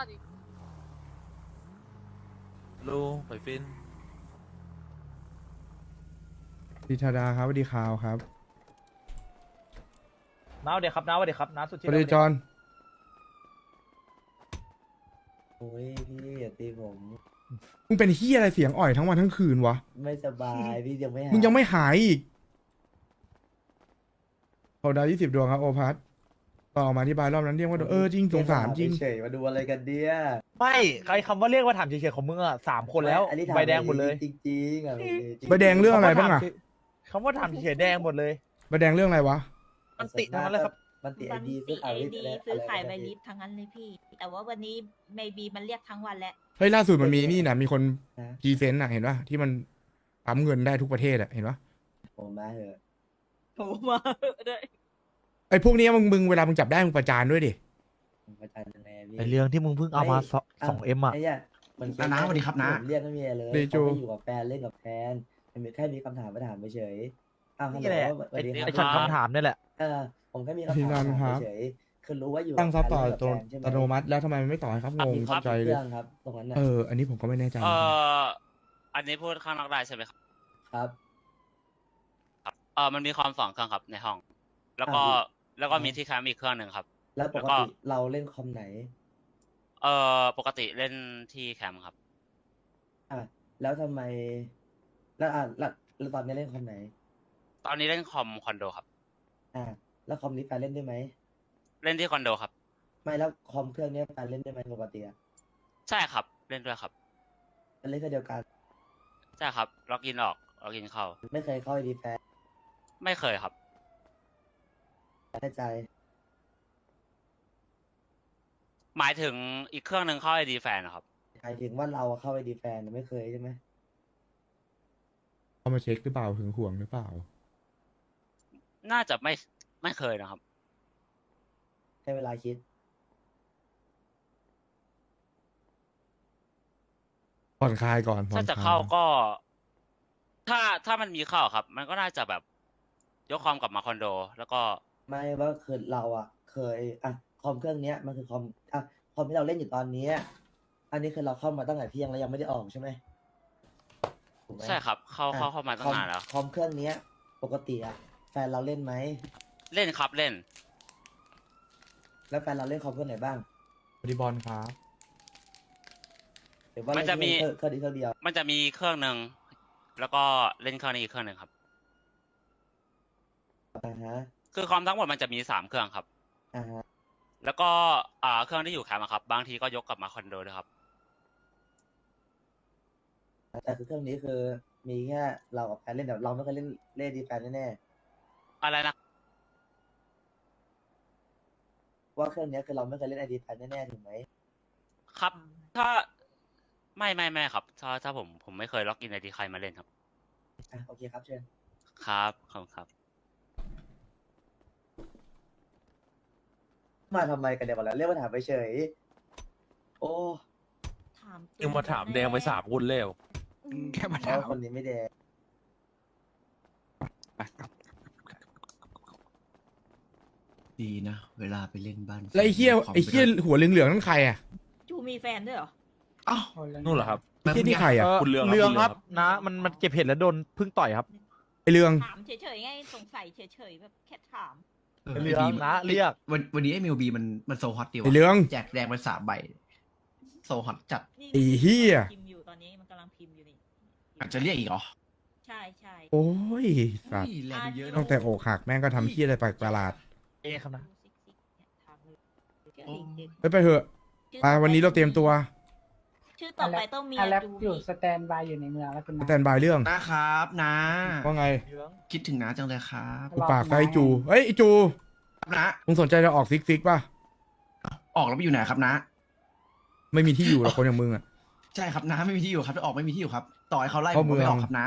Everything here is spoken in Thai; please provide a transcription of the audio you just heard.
อดอีกลุงไปฟินดิธาดาครับสวัสดีคาวครับน้าวเดี๋ยวครับน้าวเดี๋ยวครับน้าสุดที่วัสดีจอนโอ้ยพี่อย่าตีผม มึงเป็นเฮียอะไรเสียงอ่อยทั้งวันทั้งคืนวะ ไม่สบาย พี่ยังไม่หายมึงยังไม่หายอีกโอดาวยี่สิบดวงครับโอพัท ต่อมาอธิบายรอบนั้นเรียกว่าเออจริงสงสารจริง เฉยๆมาดูอะไรกันเดียไม่ใครคำว่าเรียกว่าถามเฉยๆของมึงอะสามคนแล้วอันนี้ถามใบแดงหมดเลยจริงๆอะพี่จริงๆใบแดงเรื่องอะไรบ้างอะคำว่าถามเฉยๆแดงหมดเลยใบแดงเรื่องอะไรวะมันติทั้งนั้นเลยครับมันติไอมันดีติซื้อไอขายดีอะไรซื้อขายะใบไรลิฟทั้งนั้นเลยพี่ แต่ว่าวันนี้เมบีมันเรียกทั้งวันแล้วเฮ้ยล่าสุดมันมีนี่นะมีคนนะพรีเซนต์อะเห็นปะที่มันปั๊มเงินได้ทุกประเทศอะเห็นปะผมมาเถอะโอ้มาด้วย ไอ้พวกเนี้ยมึงมึงเวลามึงจับได้มึงประจานด้วยดิ ผมประจานยังไงพี่ ไอเรื่องที่มึงเพิ่งเอามาสองสองเอ็มอะไเนี่ยมันอะน้าสวัสดีครับน้า ผมเรียกไม่มีอะไรเลยดีจู เขาไปอยู่กับแฟนเล่นกับแฟนมันมีแค่มีคำถามมาถามเฉยๆอ้าวฮัลนี่โหลแหละ สวัสดีคไอรับช็อตคำถามนี่แหละ เออผมแค่มีคำพี่ถามนันมาครัถามบ เฉยๆคือรู้ว่าอยู่ตั้งซับต่อกับอัตโนแฟนใช่ไหมอัตโนมัติแล้วทำไมมันไม่ต่อให้ครับงงมีเข้าใจเคเลยรื่องครับตรงนั้นน่ะเออ อันนี้ผมก็ไม่แน่ใจ เอ่ออันนี้พูดข้างนอกได้ใช่ไหมครับครับ เออมันมีคอมสองเครื่องครับในห้อง แล้วก็อ่า แล้วก็มีที่แคมป์อีกเครื่องหนึ่งครับ แล้วปแล้วกก็ติเราเล่นคอมไหน เออปกติเล่นที่แคมป์ครับ อะแล้วทำไม แล้วอะแล้วแล้วตอนนี้เล่นคอมไหน ตอนนี้เล่นคอมคอนโดครับ อะแล้วคอมนี้แฟนเล่นได้ไหมเล่นที่คอนโดครับ ไม่แล้วคอมเครื่องนี้แฟนเล่นได้ไหมปกติอะใช่ครับ เล่นด้วยครับมันเล่นแค่เดียวกัน ใช่ครับล็อกอินออกล็อกอินเข้า ไม่เคยเข้าไอดีแฟนไม่เคยครับ แน่ใจ หมายถึงอีกเครื่องหนึ่งเข้าไอดีแฟนนะครับ หมายถึงว่าเราอะเข้าไอดีแฟนไม่เคยใช่ไหมเอามาเช็คหรือเปล่าถึงห่วงหรือเปล่า น่าจะไม่ไม่เคยนะครับ ให้เวลาคิด ผ่อนคลายก่อนผ่อถ้านจะคลายเข้าก็ ถ้าถ้ามันมีเข้าครับ มันก็น่าจะแบบ ยกคอมกลับมาคอนโด แล้วก็ ไม่ว่าคือเราอะ เคยอะคอมเครื่องเนี้ยมันคือคอมอะคอมที่เราเล่นอยู่ตอนเนี้ยอันนี้คือเราเข้ามาตั้งแต่เที่ยงแล้วยังไม่ได้ออกใช่ไหมถูกไหมใช่ครับ เข้าเข้าอะเข้ามาตั้คงอมนานแล้วคอมเครื่องเนี้ย ปกติอะแฟนเราเล่นไหมเล่นครับเล่น แล้วแฟนเราเล่นคอมเครื่องไหนบ้างบริบอลครับหรือว่ามันเล่นจะมีเครื่องเครื่องนี้เครื่องเดียวมันจะมีเครื่องหนึ่งแล้วก็เล่นเครื่องนี้อีกเครื่องหนึ่งครับอ่าฮะ คือคอมทั้งหมดมันจะมีสามเครื่องครับ อ่าฮะแล้วก็อ่าเครื่องที่อยู่แคมป์อะครับ บางทีก็ยกกลับมาคอนโดด้วยครับ แต่คือเครื่องนี้คือมีแค่เรากับแฟนเล่นแต่เราไม่เคยเล่นเล่นดีแฟนแน่อะไรนะๆว่าเครื่องเนี้ยคือเราไม่เคยเล่นไอดีแฟนแน่ๆถูกไหมครับ ถ้าไม่ไม่ไม่ครับ ถ้าถ้าผมผมไม่เคยล็อกอินไอดีใครมาเล่นครับ อะโอเคครับเชิญ ครับขอบคุณครับ มาทำไมกันเดี๋ยวก่อนแล้วเรียกว่าถามไปเฉย โอ้ถามยังมาถามแดงไปสามคนแล้วแค่มาเพถามราะคนนี้ไม่แดงดีนะ เวลาไปเล่นบ้านแล้วไอ้เหี้ยคมไอ้เหี้ยปด้วยหัวเหลืองๆนั่นใครอะจูมีแฟนด้วยเหรอ อ้าวนู่นเหรอครับ ไอ้เหี้ยนี่ใครอะเออคุณเรืองครับเรื่องคุณเรืองครับครับ นะ มันมันเก็บเห็ดแล้วโดนพึ่งต่อยครับ ไอ้เรือง ถามเฉยๆไงสงสัยเฉยๆแบบแค่ถาม เออเรื่องดีนะเรียก วันวันนี้ไอ้มิวบีมันมันโซฮอตดีไอ้ว่ะเรืองแจกแดงไปสามใบโซฮอตจัดนี่ไอ้เหี้ยพิมพ์อยู่ตอนนี้มันกำลังพิมพ์อยู่นี่อาจจะเรียกอีกเหรอใช่ใช่โอ้ยสัตว์เฮ้ยแรงเยอะตั้นะงแต่อกหักแม่งก็ทำเหี้ยอะไรแปลกประหลาดเอครับนะดูซิกๆเนี่ยถามเลยชื่อลิงเด็กไปไปเถอะชื่อไปวันนี้เราเตรียมตัว ชื่อต่อไปต้องมีอาแลปจูอยู่บีสแตนบายอยู่ในเมืองแล้วคุณสนะ แตนบายเรื่องนะครับนะว่าไงเรื่องคิดถึงน้าจังเลยครับกูปากไฟจูเฮ้ยไอ้จูครับนะมึงสนใจจะออกซิกซิกป่ะ ออกแล้วไปอยู่ไหนครับนะ ไม่มีที่อยู่หรอกคนอย่างมึงอะ ใช่ครับน้าไม่มีที่อยู่ครับถ้าออกไม่มีที่อยู่ครับ ต่อให้เขาไล่เข้าผมก็ไม่เมืองออกครับนะ